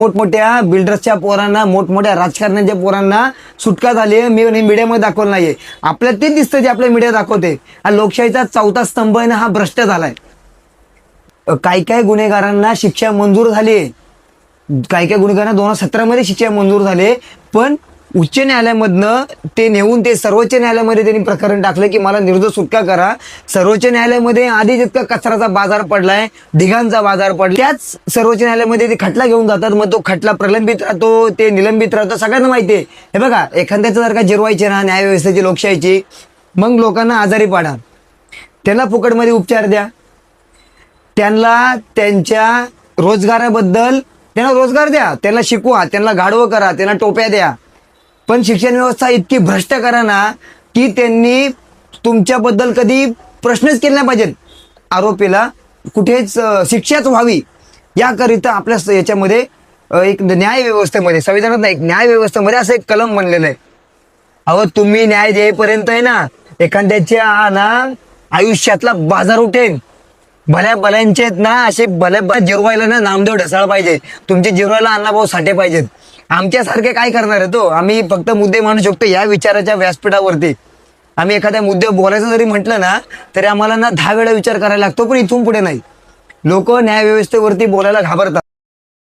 मोठमोठ्या बिल्डर्सच्या पोरांना मोठमोठ्या राजकारण्यांच्या पोरांना सुटका झाली आहे. मी मीडियामध्ये दाखवलं नाहीये. आपल्याला तेच दिसतं जे आपल्या मीडिया दाखवते. हा लोकशाहीचा चौथा स्तंभ आहे ना हा भ्रष्ट झालाय. काही काही गुन्हेगारांना शिक्षा मंजूर झाली आहे काही काही गुन्हेगारांना दोन हजार सतरामध्ये शिक्षा मंजूर झाले पण उच्च न्यायालयामधनं ते नेऊन ते सर्वोच्च न्यायालयामध्ये त्यांनी प्रकरण टाकलं की मला निर्दोष सुटका करा. सर्वोच्च न्यायालयामध्ये आधी जितका कचराचा बाजार पडलाय ढिगांचा बाजार पडला त्याच सर्वोच्च न्यायालयामध्ये ते खटला घेऊन जातात. मग तो खटला प्रलंबित राहतो ते निलंबित राहतो सगळ्यांना माहिती आहे. हे बघा एखाद्याचं जर का जिरवायचे ना न्यायव्यवस्थेची लोकशाहीची मग लोकांना आजारी पाडा. त्यांना फुकटमध्ये उपचार द्या. त्यांना त्यांच्या रोजगाराबद्दल त्यांना रोजगार द्या. त्यांना शिकवा त्यांना गाढवं करा त्यांना टोप्या द्या. पण शिक्षण व्यवस्था इतकी भ्रष्ट करा ना की त्यांनी तुमच्याबद्दल कधी प्रश्नच केले नाही पाहिजेत. आरोपीला कुठेच शिक्षाच व्हावी याकरिता आपल्या याच्यामध्ये एक न्याय व्यवस्थेमध्ये संविधानात नाही एक न्याय व्यवस्थेमध्ये असं एक कलम बनलेलं आहे. अहो तुम्ही न्याय देईपर्यंत आहे ना एखाद्याच्या ना आयुष्यातला बाजार उठेन. भल्या भल्यांचे आहेत ना असे भल्या भल्या जिरवायला ना नामदेव ढसाळ पाहिजे. तुमचे जिरवायला अण्णाभाऊ साठे पाहिजेत. आमच्यासारखे काय करणार आहे तो? आम्ही फक्त मुद्दे मांडू शकतो या विचाराच्या व्यासपीठावरती. आम्ही एखाद्या मुद्दे बोलायचं जरी म्हटलं ना तरी आम्हाला ना दहा वेळा विचार करायला लागतो पण इथून पुढे नाही. लोक न्यायव्यवस्थेवरती बोलायला घाबरतात.